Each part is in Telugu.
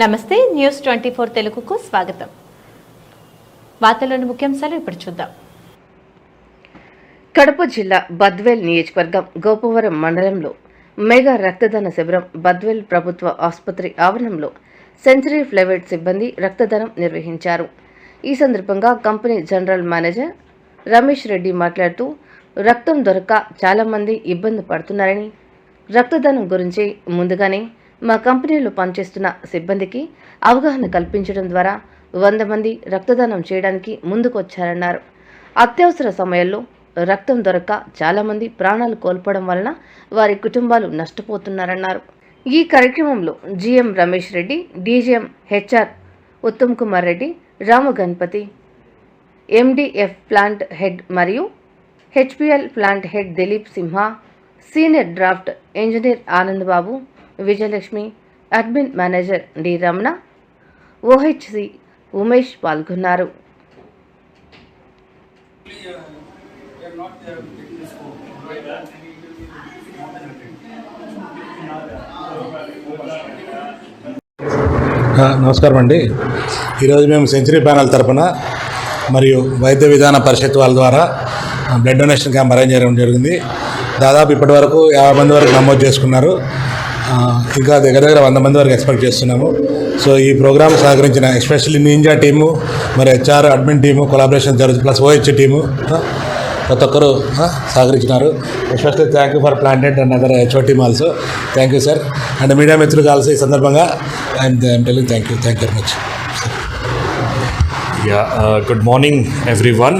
నమస్తే న్యూస్ ట్వంటీ ఫోర్ తెలుగుకు స్వాగతం. వార్తల్లోని ముఖ్యాంశాలు ఇప్పుడు చూద్దాం. కడప జిల్లా బద్వేల్ నియోజకవర్గం గోపవరం మండలంలో మెగా రక్తదాన శిబిరం బద్వేల్ ప్రభుత్వ ఆసుపత్రి ఆవరణంలో సెంచరీ ఫ్లైవేట్ సిబ్బంది రక్తదానం నిర్వహించారు. ఈ సందర్భంగా company general manager Ramesh Reddy మాట్లాడుతూ రక్తం దొరక చాలామంది ఇబ్బంది పడుతున్నారని రక్తదానం గురించి ముందుగానే మా కంపెనీలో పనిచేస్తున్న సిబ్బందికి అవగాహన కల్పించడం ద్వారా వంద మంది రక్తదానం చేయడానికి ముందుకొచ్చారన్నారు. అత్యవసర సమయాల్లో రక్తం దొరక్క చాలామంది ప్రాణాలు కోల్పోవడం వలన వారి కుటుంబాలు నష్టపోతున్నారన్నారు. ఈ కార్యక్రమంలో GM Ramesh Reddy DGM HR Uttam Kumar Reddy Ramu Ganapathi MDF plant head మరియు HPL plant head Dilip Simha senior draft engineer Anand Babu Vijayalakshmi admin manager D. Ramana OHC Umesh పాల్గొన్నారు. నమస్కారం అండి. ఈరోజు మేము సెంచరీ ప్యానల్ తరపున మరియు వైద్య విధాన పరిషత్ వాళ్ళ ద్వారా బ్లడ్ డొనేషన్ క్యాంప్ అరేంజ్ చేయడం జరిగింది. దాదాపు ఇప్పటి వరకు యాభై మంది వరకు నమోదు చేసుకున్నారు. ఇంకా దగ్గర దగ్గర వంద మంది వరకు ఎక్స్పెక్ట్ చేస్తున్నాము. సో ఈ ప్రోగ్రామ్ సహకరించిన ఎస్పెషల్లీ నింజా టీము మరి హెచ్ఆర్ అడ్మిన్ టీము కొలాబరేషన్ జరుగుతుంది ప్లస్ ఓహెచ్ టీము ప్రతి ఒక్కరు సహకరించినారు. Especially thank you for planted and other HO team also thank you sir and media మిత్రులు కలిసి ఈ సందర్భంగా I'm I'm telling thank you thank you very much good morning everyone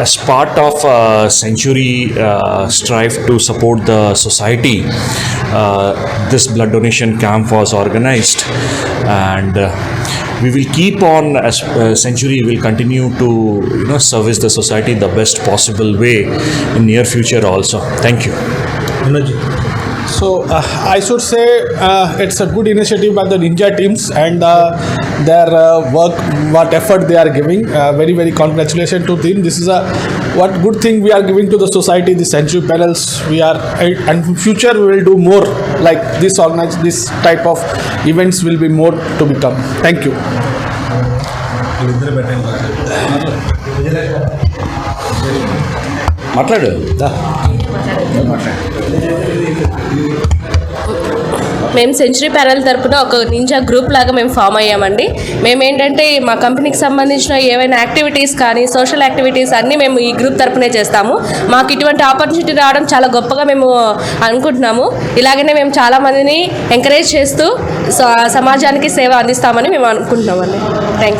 as part of Century uh, strive to support the society, uh, this blood donation camp was organized, and uh, we will keep on as uh, Century will continue to you know service the society the best possible way in near future also. Thank you. So uh, I should say uh, it's a good initiative by the Ninja teams and uh, their uh, work, what effort they are giving. Uh, very very congratulations to them. This is a what good thing we are giving to the society. The century panels we are and in future we will do more like this organize this type of events will be more to become. Thank you. మాట్లాడు మేము సెంచరీ ప్యారల్ తరపున ఒక నింజా గ్రూప్ లాగా మేము ఫామ్ అయ్యామండి. మేము ఏంటంటే మా కంపెనీకి సంబంధించిన ఏవైనా యాక్టివిటీస్ కానీ సోషల్ యాక్టివిటీస్ అన్నీ మేము ఈ గ్రూప్ తరపునే చేస్తాము. మాకు ఇటువంటి ఆపర్చునిటీ రావడం చాలా గొప్పగా మేము అనుకుంటున్నాము. ఇలాగనే మేము చాలా మందిని ఎంకరేజ్ చేస్తూ స- సమాజానికి సేవ అందిస్తామని మేము అనుకుంటున్నామండి. Thank you